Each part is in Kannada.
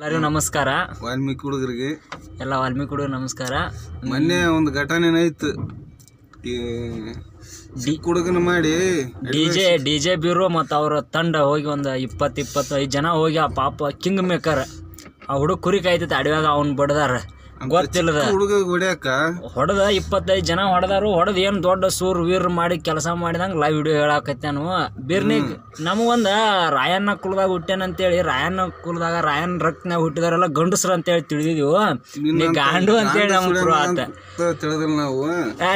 ಎಲ್ಲರಿಗೂ ನಮಸ್ಕಾರ. ವಾಲ್ಮೀಕಿ ಹುಡುಗರಿಗೆ. ಎಲ್ಲ ವಾಲ್ಮೀಕಿ ಹುಡುಗರು ನಮಸ್ಕಾರ. ಮೊನ್ನೆ ಒಂದು ಘಟನೆ ಆಯ್ತು ಡಿ ಚಿಕ್ಕ ಹುಡುಗನ ಮಾಡಿ D J D J bureau ಮತ್ತು ಅವ್ರ ತಂಡ ಹೋಗಿ ಒಂದು ಇಪ್ಪತ್ತು ಇಪ್ಪತ್ತೈದು ಜನ ಹೋಗಿ ಆ ಪಾಪ ಕಿಂಗ್ ಮೇಕರ್ ಆ ಹುಡುಗ ಕುರಿ ಕಾಯ್ತೈತೆ ಅಡವ್ಯಾಗ ಅವ್ನು ಬಡ್ದಾರ. ಗೊತ್ತಿಲ್ಲದ. ಹುಡುಗ ಹೊಡ್ಯಾಕ ಹೊಡೆದ ಇಪ್ಪತ್ತೈದು ಜನ ಹೊಡೆದಾರು ಹೊಡೆದ ಏನು ದೊಡ್ಡ ಸೂರ್ ವೀರ್ ಮಾಡಿ ಕೆಲಸ ಮಾಡಿದಂಗ ಲೈವ್ ವಿಡಿಯೋ ಹೇಳಾಕತ್ತೇನು. ಬಿರ್ನಿಗ್ ನಮಗೊಂದ ರಾಯಣ್ಣ ಕುಲದಾಗ ಹೇಳಿ ರಾಯಣ್ಣ ಕುಲದಾಗ ರಾಯಣ್ಣ ರಕ್ತನಾಗ ಹುಟ್ಟಿದಾರೆಲ್ಲ ಗಂಡಸ್ರು ಅಂತೇಳಿ ತಿಳಿದಿದ್ವು. ನೀ ಗಾಂಡು ಅಂತೇಳಿ ನಮ್ ಪ್ರೂವ್ ಆತ. ತಿಳಿದಿಲ್ಲ ನಾವು.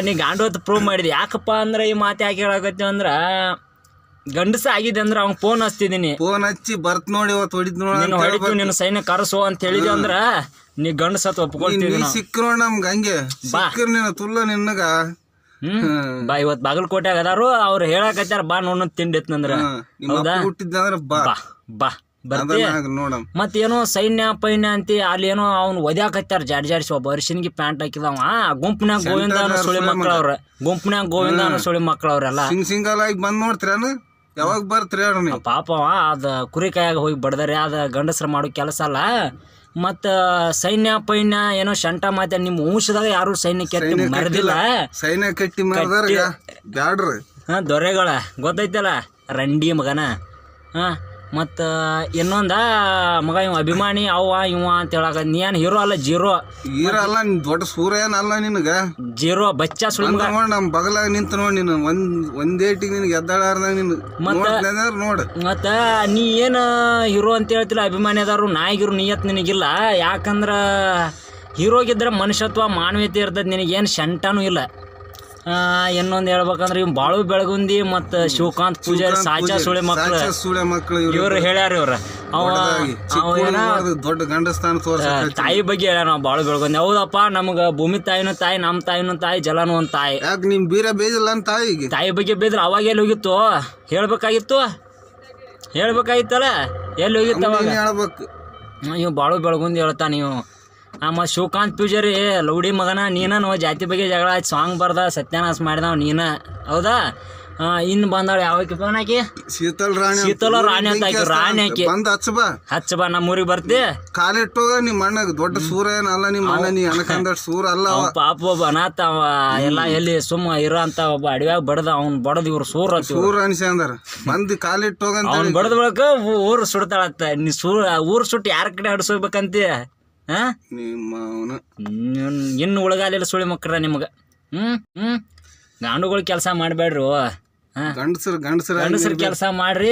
ನೀ ಗಾಂಡು ಅಂತ ಪ್ರೂವ್ ಮಾಡಿದ್ವಿ ಯಾಕಪ್ಪ ಅಂದ್ರೆ ಈ ಮಾತು ಯಾಕೆ ಹೇಳಕತ್ತೀವಿ ಅಂದ್ರ ಗಂಡಸ ಆಗಿದೆ ಅಂದ್ರೆ ಅವ್ನ್ ಫೋನ್ ಹಚ್ತಿದ್ದೀನಿ ಫೋನ್ ಹಚ್ಚಿ ಬರ್ತ್ ನೋಡಿ ಅವತ್ತು ಹೊಡಿದ್ ನೋಡಿ ನೀನು ಹೊಡಿತು ನಿನ್ನ ಸೈನ್ಯ ಕರೆಸು ಅಂತ ಹೇಳಿದ್ವಿ ಅಂದ್ರ ನೀ ಗಂಡಸ ಹತ್ ಒಪ್ಕೊಳ್ತೀವಿ ನೀ ನಮ್ಗೆ ಹಂಗೆ. ಸಿಕ್ಕರ್ ನೀನು ತುಲ್ಲ ನಿನ್ನಗ ಹ್ಮ್. ಬಾ ಇವತ್ ಬಾಗಲಕೋಟೆ ಅದಾರು ಅವ್ರು ಹೇಳಕತ್ತಾರ ಬಾ ನೋಡ್ ತಿಂಡಿ ನಂದ್ರ. ನಿಮ್ಮ ಅಪ್ಪ ಹುಟ್ಟಿದ್ದಂದ್ರ ಬಾ. ಬಾ ಬಾ ಬರ್ತಿ. ಅದನ್ನ ನೋಡಮ್. ಮತ್ತೇನೋ ಸೈನ್ಯ ಪೈನ್ಯ ಅಂತ ಅಲ್ಲಿ ಏನೋ ಅವ್ನು ಒದ್ಯಾಕತ್ತಾರ ಜಾಡ್ ಜಾಡಿಸಿ ಒಬ್ಬ ಅರ್ಶಿನ್ಗಿ ಪ್ಯಾಂಟ್ ಹಾಕಿದವ ಗುಂಪ್ನ್ಯಾಗ ಗೋವಿಂದ ಅನ್ನೋ ಸುಳಿ ಅವ್ರ ಗುಂಪನ್ಯಾಗ ಗೋವಿಂದ ಅನ್ನೋ ಸುಳಿ ಮಕ್ಕಳವ್ರೆಲ್ಲ ಸಿಂಗ್ ಸಿಂಗಲ್ ಆಗಿ ಬಂದ್ ನೋಡ್ತೀರೇನು? ಯಾವಾಗ ಬರ್ತೀರಿ ಹೇಳ್ರಿ ನೀವು? ಪಾಪವ ಅದ ಕುರಿ ಕಾಯಾಗ ಹೋಗಿ ಬಡ್ದಾರೆ ಅದ ಗಂಡಸ್ರ ಮಾಡೋ ಕೆಲಸ ಅಲ್ಲ. ಮತ್ತ ಸೈನ್ಯ ಪೈನ್ಯ ಏನೋ ಶಂಟ ಮಾತ ನಿಮ್ಮ ವಂಶದಾಗ ಯಾರು ಸೈನ್ಯ ಕೆಟ್ಟಿ ಮರದಿಲ್ಲ. ಸೈನ್ಯ ಕಟ್ಟಿ ಮಾರ್ದಾರ ಬ್ಯಾಡ್ರಿ. ಹಾ ದೊರೆಗಳ ಗೊತ್ತೈತಲ್ಲ? ರಂಡಿ ಮಗನ. ಹಾ ಮತ್ತ ಇನ್ನೊಂದ ಮಗ ಇವ ಅಭಿಮಾನಿ ಅವ ಇವ ಅಂತ ಹೇಳಕ ನೀ ಏನು ಹೀರೋ ಅಲ್ಲ ಜೀರೋ. ಹೀರೋ ಅಲ್ಲ ನೀನ್ ದೊಡ್ಡ ಸೂರ್ಯ ಏನಲ್ಲ ನಿನಗ? ಜೀರೋ ಬಚ್ಚ ಸುಳಿ ಮಗ. ನಮ್ಮ ನಮ್ ಬಗಲಾಗ ನಿಂತ ನೋಡಿ ನೀನು ಒಂದ್ ಒಂದೇಟಿಗೆ ನಿನಗೆ ಎದ್ದಾಡಾರ್ದಾಗ ನೀನು. ನೋಡ್ದಂದ್ರ ನೋಡು. ಮತ್ತು ನೀ ಏನು ಹೀರೋ ಅಂತ ಹೇಳ್ತಿಲ್ಲ ಅಭಿಮಾನಿ ಅದಾರು ನಾಯಿಗಿರು ನಿಯತ್ ನಿನಗಿಲ್ಲ. ಯಾಕಂದ್ರೆ ಹೀರೋಗಿದ್ರೆ ಮನುಷ್ಯತ್ವ ಮಾನವೀಯತೆ ಇರ್ತದೆ ನಿನಗೇನು ಶಂಟನೂ ಇಲ್ಲ. ಇನ್ನೊಂದು ಹೇಳ್ಬೇಕಂದ್ರೆ ಇವ್ ಬಾಳು ಬೆಳಗುಂದಿ ಮತ್ತು ಶಿವಕಾಂತ್ ಪೂಜಾರಿ ಸಾಚಾ ಸುಳೆ ಮಕ್ಕಳು ಸುಳೆ ಮಕ್ಳು ಇವ್ರು. ಹೇಳ್ಯಾರ ಇವ್ರ. ದೊಡ್ಡ ಗಂಡಸ್ಥಾನ ತಾಯಿ ಬಗ್ಗೆ ಹೇಳ್ಯಾರ ನಾವು ಬಾಳು ಬೆಳಗುಂದಿ. ಹೌದಪ್ಪ ನಮ್ಗೆ ಭೂಮಿ ತಾಯಿನೂ ತಾಯಿ ನಮ್ಮ ತಾಯಿನೂ ತಾಯಿ ಜಲನೂ ಒಂದು ತಾಯಿ. ಯಾಕೆ ನಿಮ್ ಬೀರ ಬೇಜಿಲ್ಲ ಅಂತ ತಾಯಿಗೆ ತಾಯಿ ಬಗ್ಗೆ ಬೇದ್ರ ಅವಾಗ ಎಲ್ಲಿ ಹೋಗಿತ್ತು? ಹೇಳ್ಬೇಕಾಗಿತ್ತು? ಹೇಳ್ಬೇಕಾಗಿತ್ತಲ್ಲ? ಎಲ್ಲಿ ಹೋಗಿತ್ತು ಅವಾಗ? ಹೇಳ್ಬೇಕು. ನೀವು ಬಾಳು ಬೆಳಗುಂದಿ ಹೇಳ್ತಾ ನೀವು ಆಮ ಶಿವಕಾಂತ್ ಪೂಜಾರಿ ಲೌಡಿ ಮಗನ ನೀನ ಜಾತಿ ಬಗ್ಗೆ ಜಗಳ ಆಯ್ತು ಸಾಂಗ್ ಬರ್ದ ಸತ್ಯನಾಶ ಮಾಡಿದವ ನೀನ. ಹೌದಾ? ಇನ್ನು ಬಂದಾಳ ಯಾವ ಹಾಕಿ? ಶೀತಲ್ ರಾಣಿ ಶೀತಲ ರಾಣಿ ಅಂತ ಹಾಕಿ ರಾಣಿ ಹಾಕಿ. ಬಂದ ಹಚ್ಚ ಬಾ. ಹಚ್ಚ ಬಾ ನಮ್ಮ ಊರಿಗೆ ಬರ್ತಿ. ಕಾಲಿಟ್ಟು ನಿಮ್ಮ ಅಣ್ಣಗ. ದೊಡ್ಡ ಸೂರ ಏನಲ್ಲ ನಿಮ್ಮ ಅಣ್ಣ ನೀ ಅನಕಂದ ಸೂರ ಅಲ್ಲ ಪಾಪ ಒಬ್ಬ ಅನಾಥ ಅವ. ಎಲ್ಲ ಎಲ್ಲಿ ಸುಮ್ಮ ಇರೋ ಅಂತ ಒಬ್ಬ ಅಡವ್ಯಾಗ ಬಡದ ಅವ್ನ್ ಬಡದ್ ಇವ್ರು ಸೂರ್ ಸೂರ ಅನ್ಸ್ಯಾಂದಾರ ಕಾಲಿಟ್ಟು ಹೋಗಂತ ಅವ್ನ್ ಬಡದ ಬಳಕ ಊರು ಸುಡ್ತಾಳತ್ತ ನೀ ಸೂರ ಊರು ಸುಟ್ಟು ಯಾರ ಕಡೆ ಹಡ್ಸೋಬೇಕಂತಿ ಹಾ? ನಿಮ್ಮ ಅವನ ಇನ್- ಇನ್ನು ಉಳಗಾಲಿಲ್ಲ ಸುಳಿ ಮಕ್ಕಳ ನಿಮ್ಗೆ. ಹ್ಮ್ ಹ್ಮ್. ಗಾಂಡುಗಳು ಕೆಲಸ ಮಾಡಬೇಡ್ರಿ ಗಂಡಸರ್ ಗಂಡಸರ ಗಂಡಸ್ರ ಕೆಲಸ ಮಾಡ್ರಿ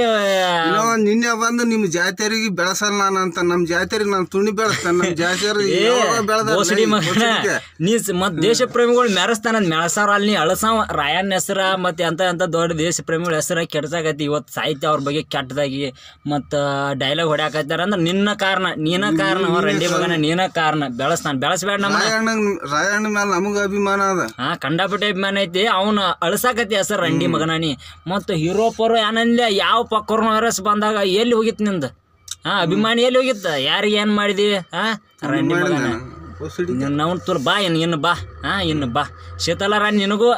ನಿನ್ನೆ ಬಂದು ನಿಮ್ ಜಾತಿಯರಿಗೆ ಬೆಳೆಸಲ್ಲ ನಾನು ಅಂತ. ನಮ್ ಜಾತಿಯರಿಗೆ ನಾನು ತುಣಿ ಬೆಳೆಸ್ತಾನೆ. ನಮ್ ಜಾತಿಯರಿಗೆ ನೀ ಮತ್ ದೇಶ ಪ್ರೇಮಿಗಳು ಮೆರೆಸ್ತಾನ ಮೆಳಸಾರ ಅಲ್ಲಿ ನೀ ಅಳಸಾವ. ರಾಯನ್ ಹೆಸರ ಮತ್ತೆ ಅಂತ ಅಂತ ದೊಡ್ಡ ದೇಶ ಪ್ರೇಮಿಗಳ ಹೆಸರ ಕೆಡ್ಸಾಕತಿ ಇವತ್ತು ಸಾಹಿತ್ಯ ಅವ್ರ ಬಗ್ಗೆ ಕೆಟ್ಟದಾಗಿ ಮತ್ತ ಡೈಲಾಗ್ ಹೊಡ್ಯಾಕತ್ತಾರ ಅಂದ್ರೆ ನಿನ್ನ ಕಾರಣ ನೀನ ಕಾರಣ ರಂಡಿ ಮಗನ ನೀನ ಕಾರಣ. ಬೆಳೆಸ್ತಾನ. ಬೆಳೆಸ್ಬೇಡ ನಮ್ಮ ರಾಯಣ್ಣ ರಾಯಣ್ಣ ಮೇಲೆ ನಮಗ ಅಭಿಮಾನ ಅದ. ಹಾ ಕಂಡಾಪಟ್ಟೆ ಅಭಿಮಾನ ಐತಿ. ಅವನ ಅಳಸಾಕತಿ ಹೆಸರು ರಂಡಿ ಮಗನ ನೀ. ಮತ್ತು ಹೀರೋ ಪರೋ ಏನಂದ್ಲೆ ಯಾವ ಕೊರೋನಾ ವೈರಸ್ ಬಂದಾಗ ಎಲ್ಲಿ ಹೋಗಿತ್ತು ನಿಂದು? ಹಾ ಅಭಿಮಾನಿ ಎಲ್ಲಿ ಹೋಗಿತ್ತ? ಯಾರಿಗೆ ಏನು ಮಾಡಿದಿ ಹಾ? ನಾವು ತುಲ್ ಬಾ ಇನ್ ಇನ್ನು ಬಾ. ಹಾ ಇನ್ನು ಬಾ. ಶೀತಲಾರ ನಿನಗೂ?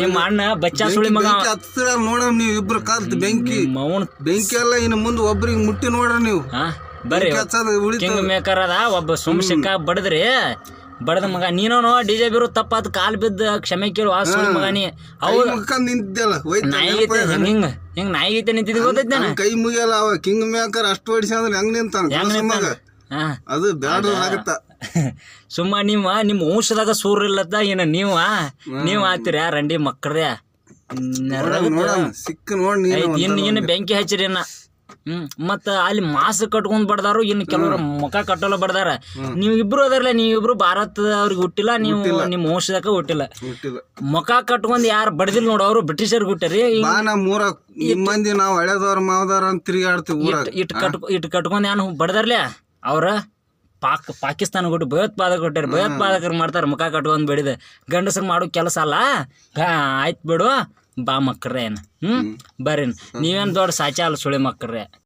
ನಿಮ್ಮ ಅಣ್ಣ ಬಚ್ಚ ಸುಳಿ ಮಗ. ನೋಡಮ್ ನೀವು ಇಬ್ರು ಕಾಲ್ತು ಬೆಂಕಿ. ಮೌನ್ ಬೆಂಕಿ ಎಲ್ಲ ಇನ್ನು ಮುಂದೆ ಒಬ್ರಿಗೆ ಮುಟ್ಟಿ ನೋಡ್ರಿ ನೀವು. ಹಾ ಬರ್ರಿ. ಕಿಂಗ್ ಮೇಕರ್ ಅದ ಒಬ್ಬ ಸುಮ್ ಸಿಕ್ಕ ಬಡದ್ರಿ. ಬಡದ ಮಗ ನೀನು ಡಿ ಜೆ ಬಿರು ತಪ್ಪಾದ ಕಾಲ್ ಬಿದ್ದ ಕ್ಷಮೆ ಕೇಳು ಆ ಸುಳ್ಳು ಮಗ ನೀ ಅವು ನಿಂತಿದ್ದಲ್ಲ ಹೋಯ್ತ ನಾಯಿಗೈತೆ ಹಿಂಗ ಹಿಂಗ ಹಿಂಗ ನಾಯಿಗೈತೆ ನಿಂತಿದ್ ಗೊತ್ತೈತೆ ನಾನು ಕೈ ಮುಗಿಯಲ್ಲ ಅವ ಕಿಂಗ್ ಮೇಕರ್ ಅಷ್ಟು ಹೊಡಿಸ್ಯಾದ್ರೆ ಹೆಂಗ್ ನಿಂತಾನ? ಮಗ. ಅದು ಬ್ಯಾಡ ಆಗತ್ತ? ಸುಮ್ಮ ನಿಮ್ಮ ನಿಮ್ಮ ವಂಶದಾಗ ಸೂರ್ ಇಲ್ಲತ್ತ ಏನ ನೀವ? ನೀವ್ ಆತಿರ ರಂಡಿ ಮಕ್ಕಳ್ರೆ ಸಿಕ್ಕ ನೋಡಿ ಇನ್ನು ಬೆಂಕಿ ಹಚ್ಚಿರಿ ಹ್ಮ್. ಮತ್ತ ಅಲ್ಲಿ ಮಾಸ್ ಕಟ್ಕೊಂಡ್ ಬಡ್ದಾರು ಇನ್ನು ಕೆಲವರು ಮುಖ ಕಟ್ಟಲ್ಲ ಬಡ್ದಾರ. ನೀವು ಇಬ್ರು ಅದರಲ್ಲ ನೀವಿಬ್ರು ಭಾರತದವ್ರಿಗೆ ಹುಟ್ಟಿಲ್ಲ ನೀವು ನಿಮ್ಮ ವಂಶದಾಗ ಹುಟ್ಟಿಲ್ಲ. ಮುಖ ಕಟ್ಕೊಂಡ್ ಯಾರು ಬಡದಿಲ್ಲ ನೋಡು ಅವರು ಬ್ರಿಟಿಷರ್ಗೆ ಹುಟ್ಟರಿ ಮೂರ ಮಂದಿ ನಾವ್ ಹಳೆದವ್ರ ಮಾವದವ್ರ ಅಂತ ತಿರುಗಾಡ್ತೀವಿ ಇಟ್ ಕಟ್ ಇಟ್ ಕಟ್ಕೊಂಡ್ ಏನು ಬಡ್ದಾರ್ಲೆ? ಅವ್ರ ಪಾಕ್ ಪಾಕಿಸ್ತಾನ ಕೊಟ್ಟು ಭಯೋತ್ಪಾದಕ ಕೊಟ್ಟಾರ ಭಯೋತ್ಪಾದಕರು ಮಾಡ್ತಾರೆ ಮುಖ ಕಟ್ಕೊಂಡ್ ಬಿಡಿದೆ. ಗಂಡಸ್ರು ಮಾಡೋ ಕೆಲಸ ಅಲ್ಲ? ಆಯ್ತು ಬಿಡು. ಬಾ ಮಕ್ಕರೇನ ಏನು? ಹ್ಮ್? ಬರ್ರಿ ನೀವೇನು ದೊಡ್ಡ ಸಾಚಾ ಅಲ್ಲ ಸುಳಿ ಮಕ್ಕಳ್ರೆ